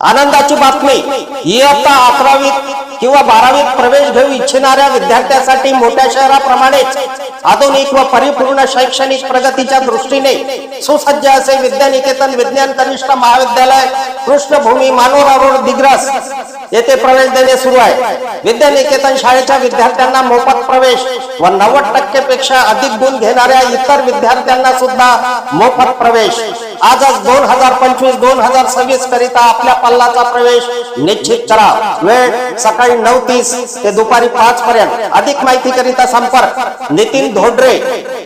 आनंदाची बातमी इयत्ता अकरावीत किंवा बारावीत प्रवेश घेऊ इच्छिणाऱ्या विद्यार्थ्यांसाठी मोठ्या शहराप्रमाणेच आधुनिक व परिपूर्ण शैक्षणिक प्रगतीच्या दृष्टीने सुसज्ज असे विद्यानिकेतन विज्ञान कनिष्ठ महाविद्यालय कृष्णभूमी मानोरा रोड दिग्रस. येथे प्रवेश देणे सुरू आहे. विद्यानिकेतन शाळेच्या विद्यार्थ्यांना मोफत प्रवेश व नव्वद टक्के पेक्षा अधिक गुण घेणाऱ्या इतर विद्यार्थ्यांना सुद्धा मोफत प्रवेश. आजच दोन हजार पंचवीस दोन हजार सव्वीस करिता आपल्या पल्लाचा प्रवेश निश्चित करा. वेळ सकाळी नऊ तीस ते दुपारी पाच पर्यंत अधिक माहिती करिता संपर्क. नितीन धोडरे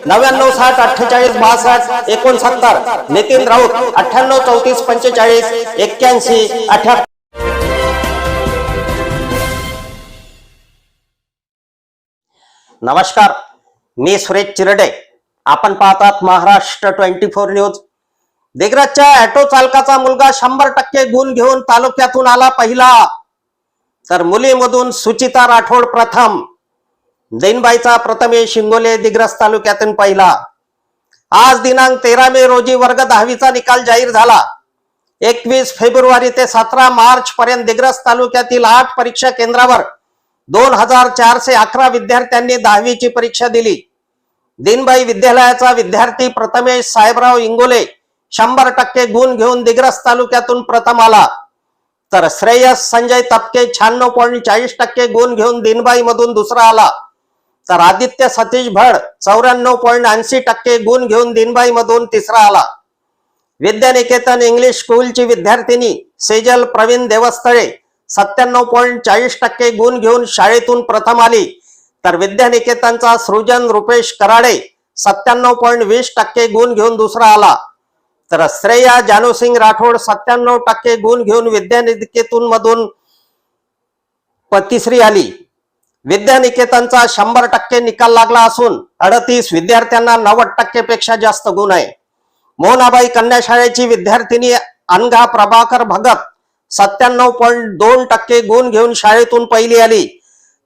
नव्याण्णव साठ अठ्ठेचाळीस बासष्ट एकोणसत्तर. नितीन राऊत अठ्ठ्याण्णव चौतीस पंचेचाळीस एक्क्याऐंशी अठ्या नमस्कार. मी सुरेश चिरडे. आपण पाहतात महाराष्ट्र ट्वेंटी फोर न्यूज. दिग्रजच्या ऑटो चालकाचा मुलगा शंभर टक्के गुण घेऊन तालुक्यातून आला पहिला. तर मुलीमधून सुचिता राठोड प्रथम दैनबाईचा प्रथमेश शिंगोले दिग्रस तालुक्यातून पहिला. आज दिनांक तेरा मे रोजी वर्ग दहावीचा निकाल जाहीर झाला. एकवीस फेब्रुवारी ते सतरा मार्च पर्यंत दिग्रस तालुक्यातील आठ परीक्षा केंद्रावर दोन हजार चारशे अकरा विद्यार्थ्यांनी दहावीची परीक्षा दिली. दिनबाई विद्यालयाचा विद्यार्थी प्रथमेश साहेबराव इंगोले शंभर टक्के गुण घेऊन दिग्रस तालुक्यातून प्रथम आला. तर श्रेयस संजय तपके शहाण्णव पॉईंट चाळीस टक्के गुण घेऊन दिनबाई मधून दुसरा आला. तर आदित्य सतीश भड चौऱ्याण्णव पॉईंट ऐंशी टक्के गुण घेऊन दिनबाई मधून तिसरा आला. विद्यानिकेतन इंग्लिश स्कूलची विद्यार्थिनी सेजल प्रवीण देवस्थळे सत्त्याण्णव पॉईंट चाळीस टक्के गुण घेऊन शाळेतून प्रथम आली. तर विद्यानिकेतनचा सृजन रुपेश कराडे सत्त्याण्णव पॉईंट वीस टक्के गुण घेऊन दुसरा आला. तर श्रेया जानूसिंग राठोड सत्त्याण्णव टक्के गुण घेऊन विद्यानिकेतून मधून पतिश्री तिसरी आली. विद्यानिकेतनचा शंभर टक्के निकाल लागला असून अडतीस विद्यार्थ्यांना नव्वद टक्के पेक्षा जास्त गुण आहे. मोहनाबाई कन्या शाळेची विद्यार्थिनी अनघा प्रभाकर भगत सत्त्याण्णव पॉईंट दोन टक्के गुण घेऊन शाळेतून पहिली आली.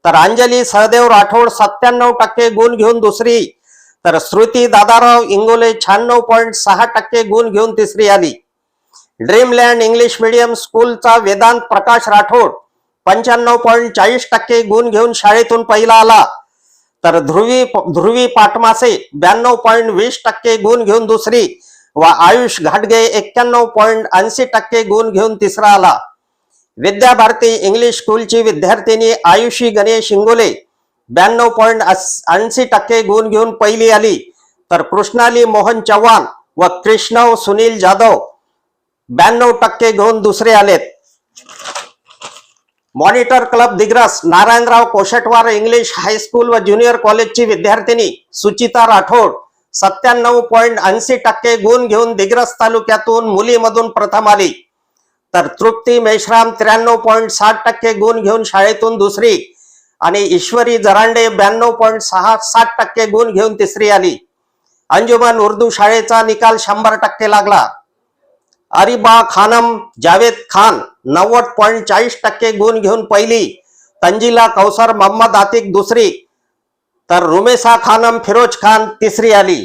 तर अंजली सहदेव राठोड सत्त्याण्णव टक्के गुण घेऊन दुसरी. तर श्रुती दादाराव इंगोले शहाण्णव पॉईंट सहा टक्के गुण घेऊन तिसरी आली. ड्रीमलँड इंग्लिश मीडियम स्कूलचा वेदांत प्रकाश राठोड पंच्याण्णव पॉईंट चाळीस टक्के गुण घेऊन शाळेतून पहिला आला. तर ध्रुवी ध्रुवी पाटमासे ब्याण्णव पॉईंट वीस टक्के गुण घेऊन दुसरी व आयुष घाटगे एक्क्याण्णव पॉईंट ऐंशी टक्के गुण घेऊन तिसरा आला. विद्याभारती इंग्लिश स्कूलची विद्यार्थिनी आयुषी गणेश इंगोले ब्याण्णव पॉईंट ऐंशी टक्के गुण घेऊन पहिली आली. तर कृष्णाली मोहन चव्हाण व कृष्णव सुनील जाधव ब्याण्णव टक्के घेऊन दुसरे आलेत. Monitor club Digras Narayanrao Koshatwar English high school व ज्युनियर कॉलेजची विद्यार्थिनी सुचिता राठोड सत्त्याण्णव पॉईंट ऐंशी टक्के गुण घेऊन दिग्रस तालुक्यातून मुलीमधून प्रथम आली. तर तृप्ती मेश्राम त्र्याण्णव पॉईंट साठ टक्के गुण घेऊन शाळेतून दुसरी. आणि ईश्वरी जरांडे ब्याण्णव पॉईंट सहा सात टक्के गुण घेऊन तिसरी आली. अंजुमन उर्दू शाळेचा निकाल शंभर टक्के लागला. अरिबा खानम जावेद खान नव्वद पॉईंट चाळीस टक्के गुण घेऊन पहिली. तंजिला कौसर मोहम्मद आतिक दुसरी. तर रुमेसा खानम फिरोज खान तिसरी आली.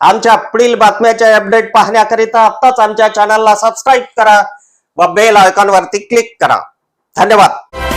आमच्या पुढील बातम्याचे अपडेट पाहण्याकरिता आत्ताच आमच्या चॅनलला सबस्क्राईब करा व बेल आयकॉनवरती क्लिक करा. धन्यवाद.